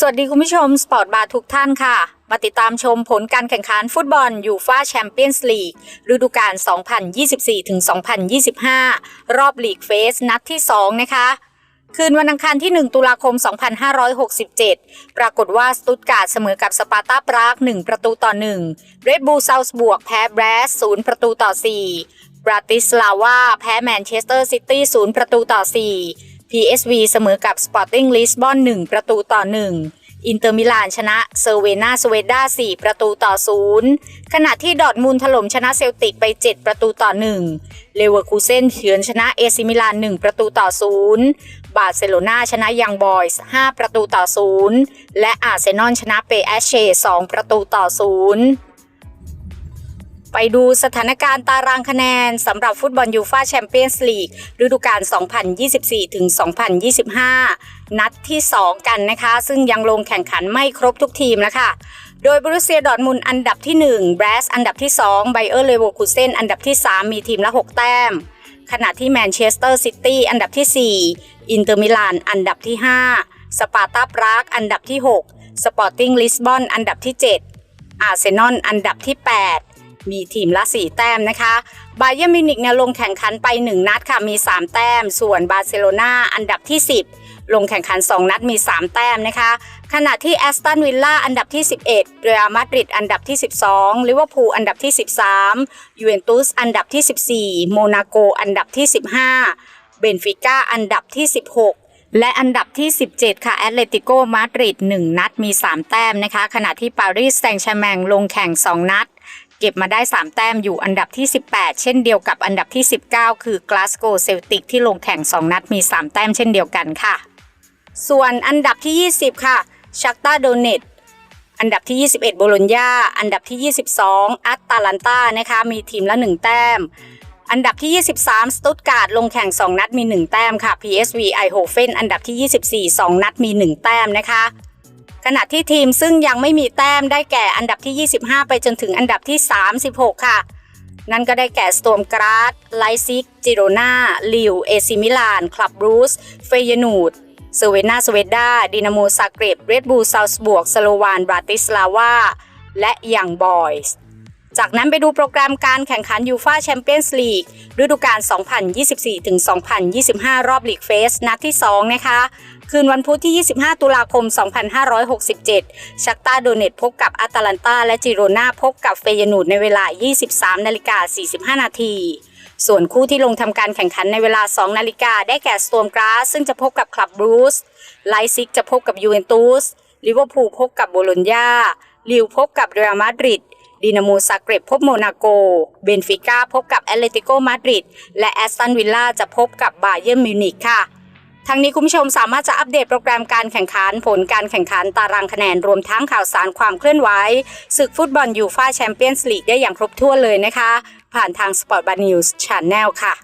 สวัสดีคุณผู้ชม สปอร์ตบาร์ทุกท่านค่ะ มาติดตามชมผลการแข่งขันฟุตบอลยูฟาแชมเปี้ยนส์ลีกฤดูกาล 2024-2025 รอบลีกเฟสนัดที่ 2 นะคะ คืนวันอังคารที่ 1 ตุลาคม 2567 ปรากฏว่าสตุตการ์ดเสมอกับสปาร์ตาปราก 1 ประตูต่อ 1 เรดบูลซาวส์บวกแพ้แบรส0 ประตูต่อ 4 บราติสลาวาแพ้แมนเชสเตอร์ซิตี้ 0 ประตูต่อ 4 PSV เสมอกับ Sporting Lisbon 1 ประตูต่อ 1 อินเตอร์มิลานชนะเซอร์เวนาสเวด้า4 ประตูต่อ 0 ขณะที่ดอทมุนด์ถล่มชนะเซลติกไป 7 ประตูต่อ 1 เลเวอร์คูเซนเฉือนชนะเอซิมิลาน 1 ประตูต่อ 0 บาร์เซโลนาชนะยังบอยส์5ประตูต่อ 0 และอาร์เซนอลชนะเปแอชเช่2ประตูต่อ 0 ไปดูสถานการณ์ตารางคะแนนสำหรับฟุตบอลยูฟาแชมเปี้ยนส์ลีกฤดูกาล 2024ถึง2025 นัดที่ 2 กันนะคะ ซึ่งยังลงแข่งขันไม่ครบทุกทีมแล้วค่ะ โดยบรูเซียดอร์มุนอันดับที่ 1 แบรสอันดับที่ 2 ไบเออร์เลเวอร์คูเซนอันดับที่ 3 มีทีมละ 6 แต้ม ขณะที่แมนเชสเตอร์ซิตี้อันดับที่ 4 อินเตอร์มิลานอันดับที่ 5 สปาร์ตาปรากอันดับที่ 6 สปอร์ติ้งลิสบอนอันดับที่ 7 อาร์เซนอลอันดับที่ 8 มีทีมละ 4 แต้มนะคะ บาเยอร์มิวนิกเนี่ยลงแข่งขันไป 1 นัดค่ะมี 3 แต้ม ส่วนบาร์เซโลนาอันดับที่ 10 ลงแข่งขัน 2 นัดมี 3 แต้มนะคะ ขณะที่แอสตันวิลล่าอันดับที่ 11 เรอัลมาดริดอันดับที่ 12ลิเวอร์พูลอันดับที่ 13ยูเวนตุสอันดับที่ 14 โมนาโกอันดับที่ 15 เบนฟิก้าอันดับที่ 16และอันดับที่ 17 ค่ะ แอตเลติโกมาดริด1นัดมี 3 แต้มนะคะ ขณะที่ปารีสแซงต์แชร์แมงลงแข่ง 2 นัด เก็บมาได้ 3 แต้มอยู่อันดับที่ 18 เช่นเดียวกับอันดับที่ 19 คือกลาสโกเซลติกที่ลงแข่ง 2 นัดมี 3 แต้มเช่นเดียวกันค่ะ ส่วนอันดับที่ 20 ค่ะชักตาโดเนตอันดับที่ 21 โบโลญญาอันดับที่ 22 อัตตาลันตานะคะมีทีมละ 1 แต้ม อันดับที่ 23 สตุตการ์ดลงแข่ง 2 นัดมี 1 แต้มค่ะ PSV ไอโฮเฟนอันดับที่ 24 2 นัดมี 1 แต้มนะคะ ขณะที่ทีมซึ่งยังไม่มีแต้มได้แก่อันดับที่ 25 ไปจนถึงอันดับที่ 36 ค่ะ นั่นก็ได้แก่สโตมกราดไลซิก จิโรนาลิว เอซิมิลาน คลับรูส เฟยนูดเซเวนาสเวดาดินาโมซาเกรบเรดบูลซาวส์บวก สโลวานบราติสลาวา และยังบอยส์ จากนั้นไปดูโปรแกรมการแข่งขันยูฟาแชมเปี้ยนส์ลีกฤดูกาล 2024-2025 รอบลีกเฟส นัดที่ 2 นะคะ คืนวันพุธที่ 25 ตุลาคม 2567 ชักตาโดเนตพบกับอาตาลันตาและจิโรนาพบกับเฟยนูดในเวลา 23นาฬิกา45 นาทีส่วนคู่ที่ลงทำการแข่งขันในเวลา 2 นาฬิกา ได้แก่สโตมกราสซึ่งจะพบกับคลับบรูซไลซิกจะพบกับยูเวนตุสลิเวอร์พูลพบกับโบโลญญาลิวพบกับเรอัลมาดริด ดินาโมซาเกรบพบโมนาโก เบนฟิก้าพบกับแอตเลติโกมาดริด และแอสตันวิลล่าจะพบกับบาเยิร์นมิวนิกค่ะทั้งนี้คุณผู้ชมสามารถจะอัปเดตโปรแกรมการแข่งขันผลการแข่งขันตารางคะแนนรวมทั้งข่าวสารความเคลื่อนไหวศึกฟุตบอลยูฟาแชมเปี้ยนส์ลีกได้อย่างครบถ้วนเลยนะคะ ผ่านทาง Sport Bar News Channel ค่ะ